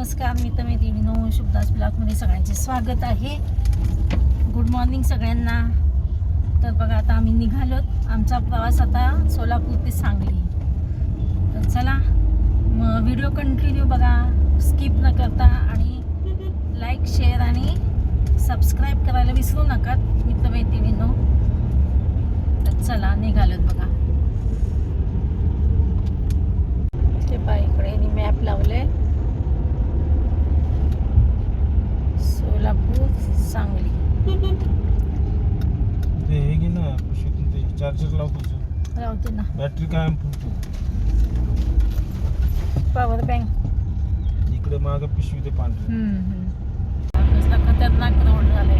नमस्कार मी तमे देवी नो शुभदास ब्लॉकमध्ये सगळ्यांचे स्वागत आहे. गुड मॉर्निंग सगळ्यांना. तर बघा आता आम्ही निघालोत. आमचा प्रवास आता सोलापूर ते सांगली. तर चला मग व्हिडिओ कंटिन्यू बघा. स्किप न करता आणि लाईक शेअर आणि सबस्क्राईब करायला विसरू नका मित्र मैत्रिणीनो. तर चला निघालोत बघा. ते पहा इकडे मॅप लावले सोलापूर सांगली. ते हे घे ना पिशवीतून ते चार्जर लाव तुझं. राहते ना. बॅटरी कायम फुलतो. पॉवर बँक इकडे माग पिशवी ते पांढरी. कसला खतरनाक रोड झालाय.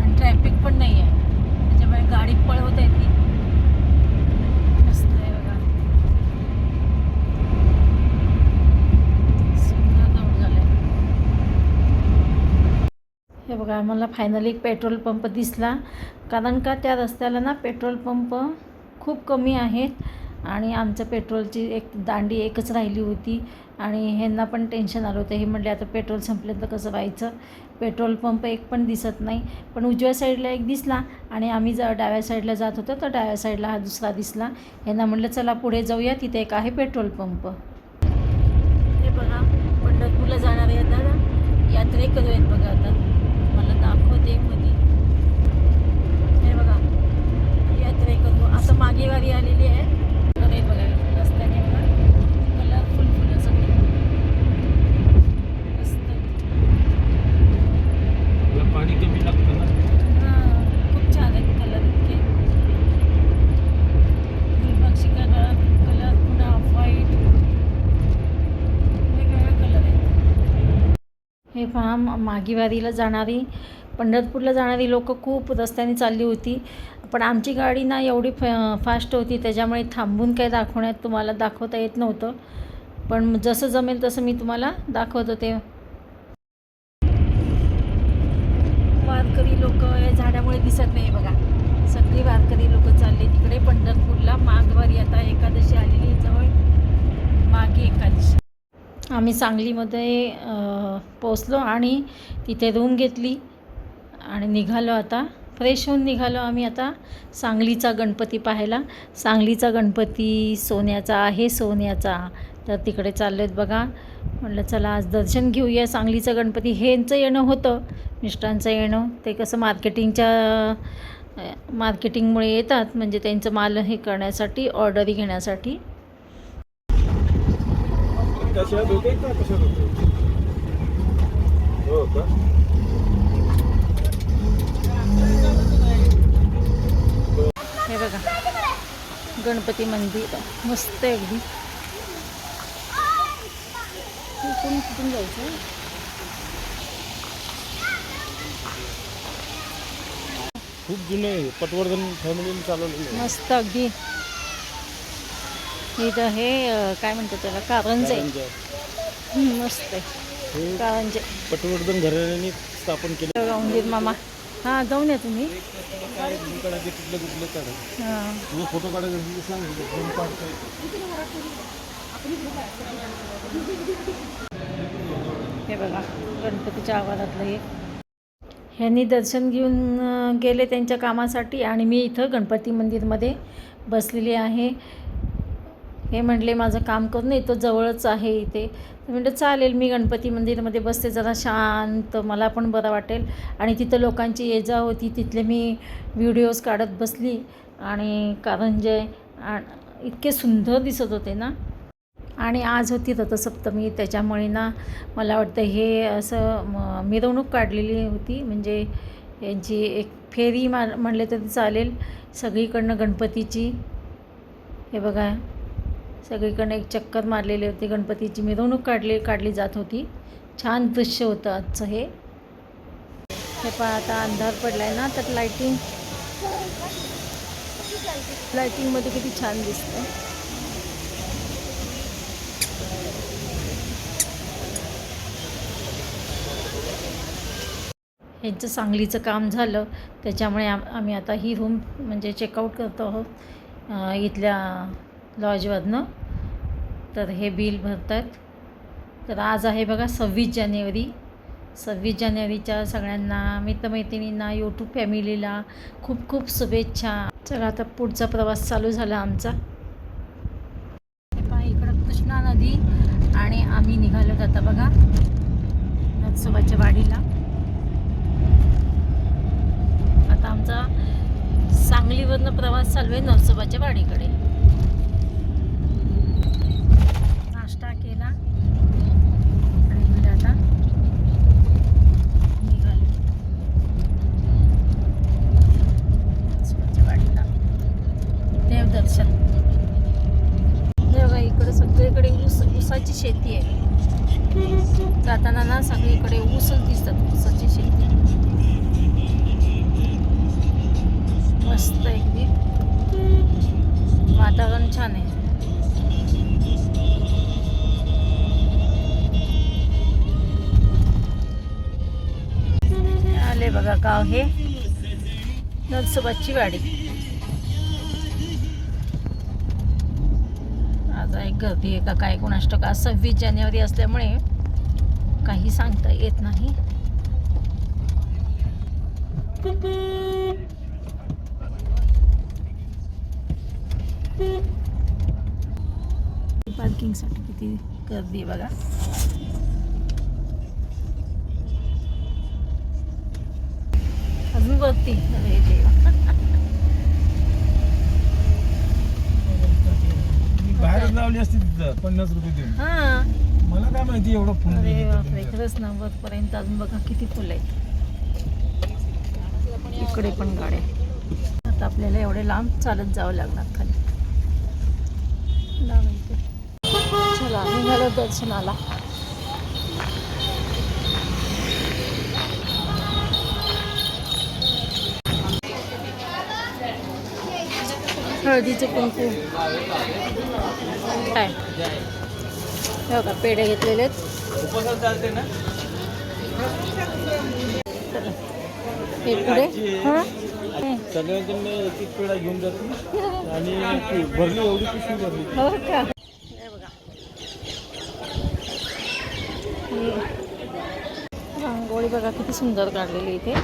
आणि ट्रॅफिक पण नाही आहे त्याच्यामुळे गाडी पळवता येते मस्त आहे बघा सुंदर रोड झालाय हे बघा आम्हाला फायनली एक पेट्रोल पंप दिसला. कारण का त्या रस्त्याला ना पेट्रोल पंप खूप कमी आहेत आणि आमचं पेट्रोलची एक दांडी एकच राहिली होती आणि ह्यांना पण टेन्शन आलं होतं. हे म्हणले आता पेट्रोल संपलं तर कसं व्हायचं? पेट्रोल पंप एक पण दिसत नाही. पण उजव्या साईडला एक दिसला आणि आम्ही जर डाव्या साईडला जात होतो तर डाव्या साईडला हा दुसरा दिसला. यांना म्हणलं चला पुढे जाऊया तिथे एक आहे पेट्रोल पंप हे बघा पंढरपूरला जाणारे आता ना करूयात आहेत बघा आता. मला दाखवते मध्ये. हे बघा. यात्रेकरू आता मागे वारी आलेली आहे. तर हे बघा रस्त्याने बघा. कलरफुल फुलं सगळी. मस्त. तुला पाणी कमी लागतं ना. हां खूप छान कलर इतके. कलर कलर पुन्हा ऑफ व्हाईट वेगवेगळे कलर आहेत. हे पहा मागीवारीला जाणारी पंढरपूरला जाणारी लोक खूप रस्त्याने चालली होती. पण आमची गाडी ना एवढी फ फास्ट होती त्याच्यामुळे थांबून काय दाखवण्यात तुम्हाला दाखवता येत नव्हतं. पण जसं जमेल तसं मी तुम्हाला दाखवत होते वारकरी लोक या झाडामुळे दिसत नाही बघा. सगळी वारकरी लोक चालले तिकडे पंढरपूरला. माघवारी आता एकादशी आलेली जवळ. मागे एकादशी. आम्ही सांगलीमध्ये पोचलो आणि तिथे रूम घेतली. आणि निघालो आता. फ्रेश होऊन निघालो आम्ही आता सांगलीचा गणपती पाहायला. सांगलीचा गणपती सोन्याचा आहे सोन्याचा. तर तिकडे चाललो आहेत बघा. म्हटलं चला आज दर्शन घेऊया सांगलीचा गणपती. हेंचं येणं होतं मिस्टरांचं येणं. ते कसं मार्केटिंगच्या मार्केटिंगमुळे येतात. म्हणजे त्यांचं माल हे करण्यासाठी ऑर्डरी घेण्यासाठी. होते का? होते हो का? बघा. गणपती मंदिर. मस्त आहे अगदी. इथून कुठून जायचं खूप जुने. पटवर्धन फॅमिलीने चालवलेलं. मस्त अगदी. इथं हे काय म्हणतात त्याला? कारंजे. मस्त आहे. कारंजे. पटवर्धन घराण्याने स्थापन केलं. उंदीर मामा. हां जाऊन या तुम्ही. हां. तुझं फोटो काढायचं असेल तर सांग एकदम काढता येतं. हे बघा गणपतीच्या आवारातलं हे. ह्यांनी दर्शन घेऊन गेले त्यांच्या कामासाठी आणि मी इथं गणपती मंदिरमध्ये बसलेली आहे. हे म्हटले माझं काम करून येतो जवळच आहे इथे. तर चालेल मी गणपती मंदिरमध्ये बसते जरा शांत मला पण बरं वाटेल. आणि तिथं लोकांची ये जा होती तिथले मी व्हिडिओज काढत बसली आणि कारंजे इतके सुंदर दिसत होते ना. आणि आज होती रथसप्तमी त्याच्यामुळे ना मला वाटतं हे असं म- मिरवणूक काढलेली होती. म्हणजे यांची एक फेरी मा म्हणले तरी चालेल सगळीकडनं गणपतीची. हे बघा. सगळीकडनं एक चक्कर मारलेली होती. गणपतीची मिरवणूक काढली काढली जात होती. छान दृश्य होतं आजचं हे. हे पहा आता अंधार पडला आहे ना तर लाईटिंग लाईटिंगमध्ये किती छान दिसतं यांचं सांगलीचं काम झालं. त्याच्यामुळे आम आम्ही आता ही रूम म्हणजे चेकआउट करतो आहोत. इथल्या लॉजमधनं. तर हे बिल भरतात. तर आज आहे बघा सव्वीस जानेवारी. सव्वीस जानेवारीच्या सगळ्यांना मित्रमैत्रिणींना यूट्यूब फॅमिलीला खूप खूप शुभेच्छा. चला आता पुढचा प्रवास चालू झाला आमचा. पहा इकडं कृष्णा नदी आणि आम्ही निघालो आता बघा. नरसोबाच्या वाडीला. आता आमचा सांगलीवरनं प्रवास चालू आहे नरसोबाच्या वाडीकडे. नरसोबाची वाडी. आज एक गर्दी आहे का काय कोणास टका आज सव्वीस जानेवारी असल्यामुळे काही सांगता येत नाही. पार्किंगसाठी किती गर्दी आहे बघा. अजून वरती. अरे देवा मी बाहेर लावली असती तिथं पन्नास रुपये देऊन. हां. मला काय माहिती एवढं फोन अरे बापरे खरंच ना वरपर्यंत अजून बघा किती फुलं आहेत. इकडे पण गाड्या आता आपल्याला एवढे लांब चालत जावं लागणार खाली. चला निघालो दर्शनाला. हळदीचं कुंकू. काय? हो का पेढे घेतलेले आहेत. हे पुढे? हां? सगळ्यांकडनं एक एक पेढा घेऊन जातो आणि भरली एवढी पिशवी भरली हो. का बघा रांगोळी बघा किती सुंदर काढलेली इथे.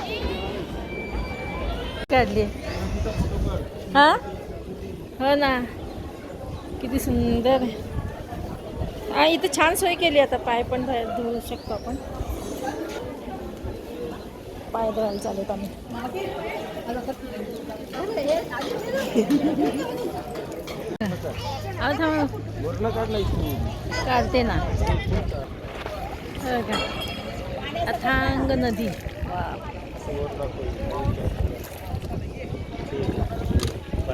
काढली. हा? हो ना. किती सुंदर हा इथं छान सोय केली आता. पाय पण बाहेर धुवू शकतो आपण. पाय धुवायला चालत आम्ही. काढते ना. हो अथांग नदी.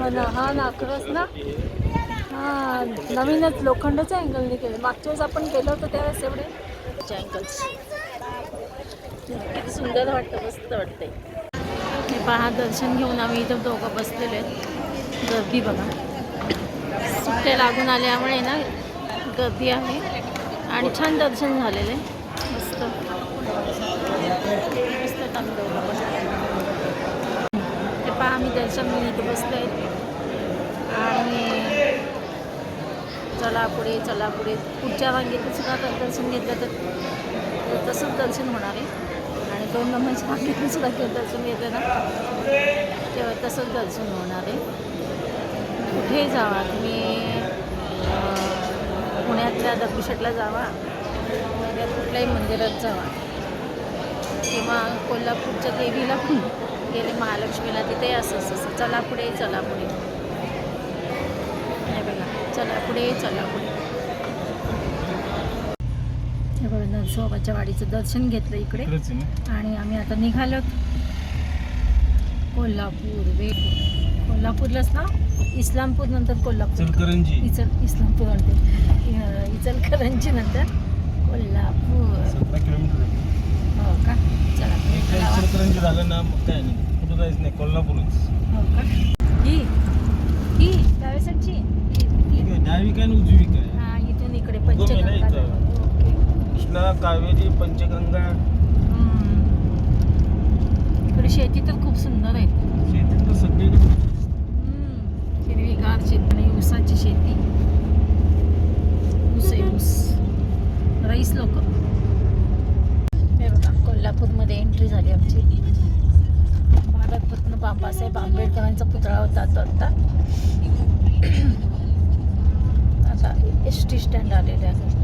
हो ना हा ना खरंच ना. हा नवीनच लोखंडाच्या अँगलने केलं मागच्या वेळेस आपण केलं होतं त्यावेळेस एवढे अँगल्स किती सुंदर वाटतं मस्त वाटतंय. हे पहा दर्शन घेऊन आम्ही इथं दोघं बसलेले आहेत. गर्दी बघा. सुट्ट्या लागून आल्यामुळे ना गर्दी आहे. आणि छान दर्शन झालेलं आहे. मस्त. मस्त आम्ही दोघं बसतो ते पहा आम्ही दर्शन घेऊन इथं बसलो आहे आणि चला पुढे चला पुढे पुढच्या रांगेतून सुद्धा दर्शन घेतलं तर तर तसंच दर्शन होणार आहे. आणि दोन नंबरच्या रांगेतून सुद्धा दर्शन घेतलं ना तेव्हा तसंच दर्शन होणार आहे. कुठे जावा तुम्ही? पुण्यातल्या दगडूशेठला जावा. पुण्यात कुठल्याही मंदिरात जावा. किंवा कोल्हापूरच्या देवीला पण गेले महालक्ष्मीला तिथे असं असं चला पुढे चला पुढे चला पुढे चला पुढे. हे बघा नरसोबाच्या वाडीचं दर्शन घेतलं इकडे. आणि आम्ही आता निघालो कोल्हापूर वेपूर कोल्हापूरलाच ना? इस्लामपूर नंतर कोल्हापूर. इचल इस्लामपूर म्हणते इचलकरंजी नंतर कोल्हापूर. हो का? चला एक चला. इचलकरंजी झालं ना मग काय नाही कुठं जायचं नाही कोल्हापूरच. हो का? ही ही आहे डावी काय आणि उजवी काय हा इथून इकडे उगम आहे ना पंचगंगा इथं. ओके. कृष्णा कावेरी पंचगंगा. हम्म. इकडे शेती तर खूप सुंदर आहे. शेतीत तर सगळीकडे हम्म. हिरवीगार शेती आणि ऊसाची शेती. ऊस आहे ऊस. तीस लोक. हे बघा कोल्हापूरमध्ये एंट्री झाली आमची. भारतरत्न बाबासाहेब आंबेडकरांचा पुतळा होता तो आत्ता রাস্তা এসটি স্ট্যান্ডার্ডে দেখো